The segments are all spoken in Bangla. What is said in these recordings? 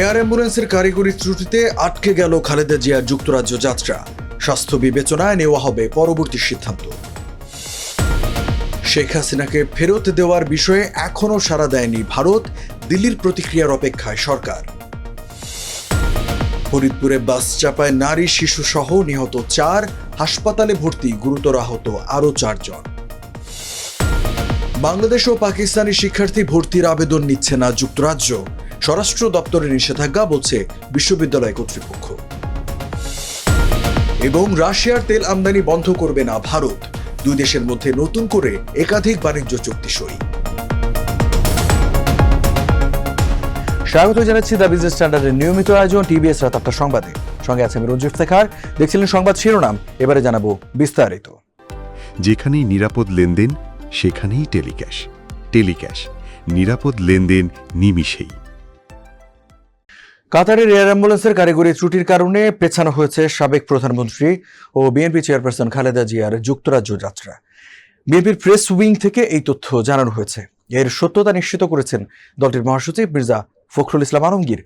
এয়ার অ্যাম্বুলেন্সের কারিগরি ত্রুটিতে আটকে গেল খালেদা জিয়ার যুক্তরাজ্য যাত্রা। স্বাস্থ্য বিবেচনায় নেওয়া হবে পরবর্তী সিদ্ধান্ত। শেখ হাসিনাকে ফেরত দেওয়ার বিষয়ে এখনও সাড়া দেয়নি ভারত, দিল্লির প্রতিক্রিয়ার অপেক্ষায় সরকার। ফরিদপুরে বাস চাপায় নারী, শিশু সহ নিহত চার, হাসপাতালে ভর্তি গুরুতর আহত আরও চারজন। বাংলাদেশ ও পাকিস্তানি শিক্ষার্থী ভর্তির আবেদন নিচ্ছে না যুক্তরাজ্য। স্বরাষ্ট্র দপ্তরের নিষেধাজ্ঞা বলছে বিশ্ববিদ্যালয় কর্তৃপক্ষ। এবং রাশিয়ার তেল আমদানি বন্ধ করবে না ভারত। দুই দেশের মধ্যে নতুন করে একাধিক বাণিজ্য চুক্তি সই। স্বাগত জানাচ্ছি দ্য বিজনেস স্ট্যান্ডার্ডের নিয়মিত আয়োজন টিবিএস রাত আটটার সংবাদে। সঙ্গে আছে আমি রঞ্জিত শেখার। দেখছিলেন সংবাদ শিরোনাম এবারে জানাব বিস্তারিত। যেখানেই নিরাপদ লেনদেন সেখানেই টেলিক্যাশ। টেলিক্যাশ নিরাপদ লেনদেন নিমিষেই। কাতারের এয়ার অ্যাম্বুলেন্সের কারিগরি ত্রুটির কারণে পেছানো হয়েছে সাবেক প্রধানমন্ত্রী ও বিএনপি চেয়ারপারসন খালেদা জিয়ার যুক্তরাজ্য যাত্রা। বিএনপির প্রেস উইং থেকে এই তথ্য জানানো হয়েছে। এর সত্যতা নিশ্চিত করেছেন দলটির মহাসচিব মির্জা ফখরুল ইসলাম আলমগীর।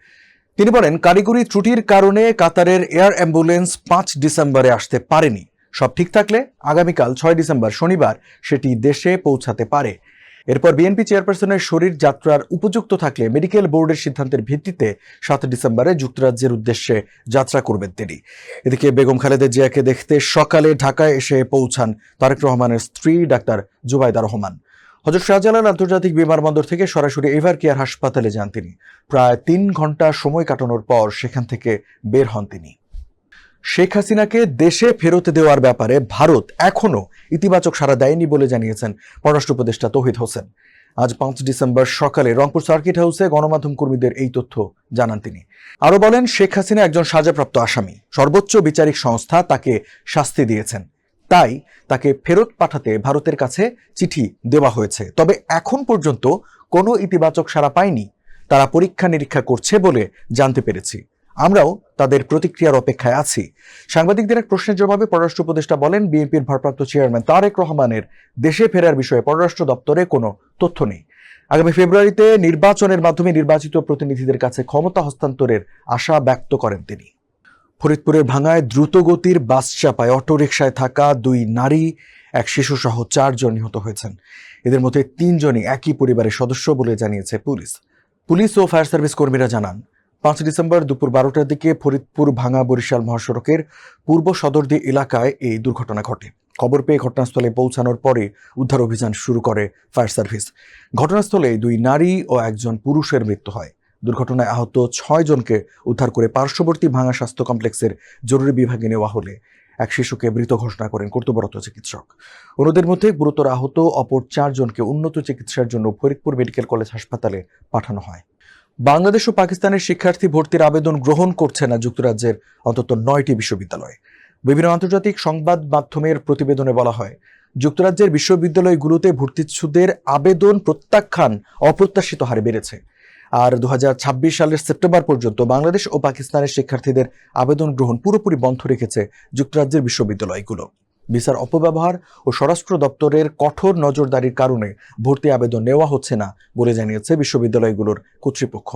তিনি বলেন, কারিগরি ত্রুটির কারণে কাতারের এয়ার অ্যাম্বুলেন্স পাঁচ ডিসেম্বরে আসতে পারেনি। সব ঠিক থাকলে আগামীকাল ছয় ডিসেম্বর শনিবার সেটি দেশে পৌঁছাতে পারে। এরপর বিএনপি চেয়ারপারসনের শরীর যাত্রার উপযুক্ত থাকলে মেডিকেল বোর্ডের সিদ্ধান্তের ভিত্তিতে সাত ডিসেম্বরে যুক্তরাজ্যের উদ্দেশ্যে যাত্রা করবেন তিনি। এদিকে বেগম খালেদা জিয়াকে দেখতে সকালে ঢাকায় এসে পৌঁছান তারেক রহমানের স্ত্রী ডাক্তার জুবাইদা রহমান। হজরত শাহজালাল আন্তর্জাতিক বিমানবন্দর থেকে সরাসরি এভার কেয়ার হাসপাতালে যান তিনি। প্রায় তিন ঘণ্টা সময় কাটানোর পর সেখান থেকে বের হন তিনি। শেখ হাসিনাকে দেশে ফেরত দেওয়ার ব্যাপারে ভারত এখনও ইতিবাচক সাড়া দেয়নি বলে জানিয়েছেন পররাষ্ট্র উপদেষ্টা তৌহিদ হোসেন। আজ পাঁচ ডিসেম্বর সকালে রংপুর সার্কিট হাউসে গণমাধ্যম কর্মীদের এই তথ্য জানান তিনি। আরও বলেন, শেখ হাসিনা একজন সাজাপ্রাপ্ত আসামি, সর্বোচ্চ বিচারিক সংস্থা তাকে শাস্তি দিয়েছেন। তাই তাকে ফেরত পাঠাতে ভারতের কাছে চিঠি দেওয়া হয়েছে। তবে এখন পর্যন্ত কোনো ইতিবাচক সাড়া পায়নি। তারা পরীক্ষা নিরীক্ষা করছে বলে জানতে পেরেছি। আমরাও তাদের প্রতিক্রিয়ার অপেক্ষায় আছি। সাংবাদিকদের এক প্রশ্নের জবাবে পররাষ্ট্র উপদেষ্টা বলেন, বিএনপির ভারপ্রাপ্ত চেয়ারম্যান তারেক রহমানের দেশে ফেরার বিষয়ে পররাষ্ট্র দপ্তরে কোনো তথ্য নেই। আগামী ফেব্রুয়ারিতে নির্বাচনের মাধ্যমে নির্বাচিত প্রতিনিধিদের কাছে ক্ষমতা হস্তান্তরের আশা ব্যক্ত করেন তিনি। ফরিদপুরের ভাঙায় দ্রুতগতির বাস চাপায় অটোরিকশায় থাকা দুই নারী, এক শিশুসহ চারজন নিহত হয়েছেন। এদের মধ্যে তিনজনই একই পরিবারের সদস্য বলে জানিয়েছে পুলিশ। পুলিশ ও ফায়ার সার্ভিস কর্মীরা জানান পাঁচ ডিসেম্বর দুপুর বারোটার দিকে ফরিদপুর ভাঙা বরিশাল মহাসড়কের পূর্ব সদরদি এলাকায় এই দুর্ঘটনা ঘটে। খবর পেয়ে ঘটনাস্থলে পৌঁছানোর পরে উদ্ধার অভিযান শুরু করে ফায়ার সার্ভিস। ঘটনাস্থলে দুই নারী ও একজন পুরুষের মৃত্যু হয়। দুর্ঘটনায় আহত ছয় জনকে উদ্ধার করে পার্শ্ববর্তী ভাঙা স্বাস্থ্য কমপ্লেক্সের জরুরি বিভাগে নেওয়া হলে এক শিশুকে মৃত ঘোষণা করেন কর্তব্যরত চিকিৎসক। অন্যদের মধ্যে গুরুতর আহত অপর চারজনকে উন্নত চিকিৎসার জন্য ফরিদপুর মেডিকেল কলেজ হাসপাতালে পাঠানো হয়। বাংলাদেশ ও পাকিস্তানের শিক্ষার্থী ভর্তির আবেদন গ্রহণ করছে না যুক্তরাজ্যের অন্তত নয়টি বিশ্ববিদ্যালয়। বিভিন্ন আন্তর্জাতিক সংবাদ মাধ্যমের প্রতিবেদনে বলা হয়, যুক্তরাজ্যের বিশ্ববিদ্যালয়গুলোতে ভর্তিচ্ছুদের আবেদন প্রত্যাখ্যান অপ্রত্যাশিত হারে বেড়েছে। আর দু হাজার ছাব্বিশ সালের সেপ্টেম্বর পর্যন্ত বাংলাদেশ ও পাকিস্তানের শিক্ষার্থীদের আবেদন গ্রহণ পুরোপুরি বন্ধ রেখেছে যুক্তরাজ্যের বিশ্ববিদ্যালয়গুলো। ভিসার অপব্যবহার ও স্বরাষ্ট্র দপ্তরের কঠোর নজরদারির কারণে ভর্তি আবেদন নেওয়া হচ্ছে না বলে জানিয়েছে বিশ্ববিদ্যালয়গুলোর কর্তৃপক্ষ।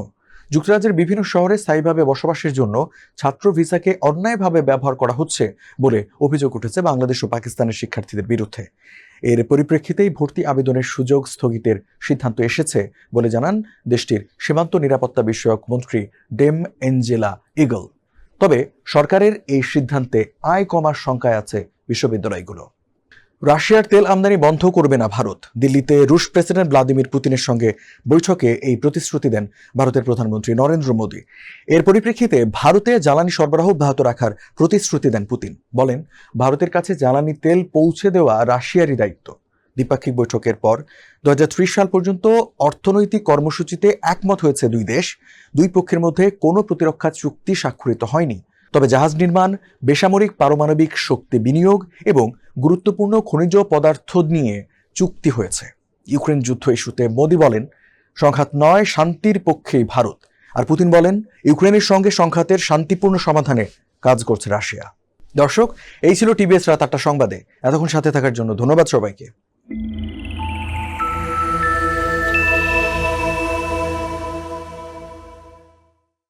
যুক্তরাজ্যের বিভিন্ন শহরে স্থায়ীভাবে বসবাসের জন্য ছাত্র ভিসাকে অন্যায়ভাবে ব্যবহার করা হচ্ছে বলে অভিযোগ উঠেছে বাংলাদেশ ও পাকিস্তানের শিক্ষার্থীদের বিরুদ্ধে। এর পরিপ্রেক্ষিতেই ভর্তি আবেদনের সুযোগ স্থগিতের সিদ্ধান্ত এসেছে বলে জানান দেশটির সীমান্ত নিরাপত্তা বিষয়ক মন্ত্রী ডেম এঞ্জেলা ইগল। তবে সরকারের এই সিদ্ধান্তে আয় কমার শঙ্কায় আছে বিশ্ববিদ্যালয়গুলো। রাশিয়ার তেল আমদানি বন্ধ করবে না ভারত। দিল্লিতে রুশ প্রেসিডেন্ট ভ্লাদিমির পুতিনের সঙ্গে বৈঠকে এই প্রতিশ্রুতি দেন ভারতের প্রধানমন্ত্রী নরেন্দ্র মোদী। এর পরিপ্রেক্ষিতে ভারতে জ্বালানি সরবরাহ অব্যাহত রাখার প্রতিশ্রুতি দেন পুতিন। বলেন, ভারতের কাছে জ্বালানি তেল পৌঁছে দেওয়া রাশিয়ারই দায়িত্ব। দ্বিপাক্ষিক বৈঠকের পর দু হাজার ত্রিশ সাল পর্যন্ত অর্থনৈতিক কর্মসূচিতে একমত হয়েছে দুই দেশ। দুই পক্ষের মধ্যে কোনো প্রতিরক্ষা চুক্তি স্বাক্ষরিত হয়নি। তবে জাহাজ নির্মাণ, বেসামরিক পারমাণবিক শক্তি বিনিয়োগ এবং গুরুত্বপূর্ণ খনিজ পদার্থ নিয়ে চুক্তি হয়েছে। ইউক্রেন যুদ্ধ ইস্যুতে মোদি বলেন, সংঘাত নয়, শান্তির পক্ষেই ভারত। আর পুতিন বলেন, ইউক্রেনের সঙ্গে সংঘাতের শান্তিপূর্ণ সমাধানে কাজ করছে রাশিয়া। দর্শক, এই ছিল টিভিএস রাত আটটা সংবাদে। এতক্ষণ সাথে থাকার জন্য ধন্যবাদ সবাইকে।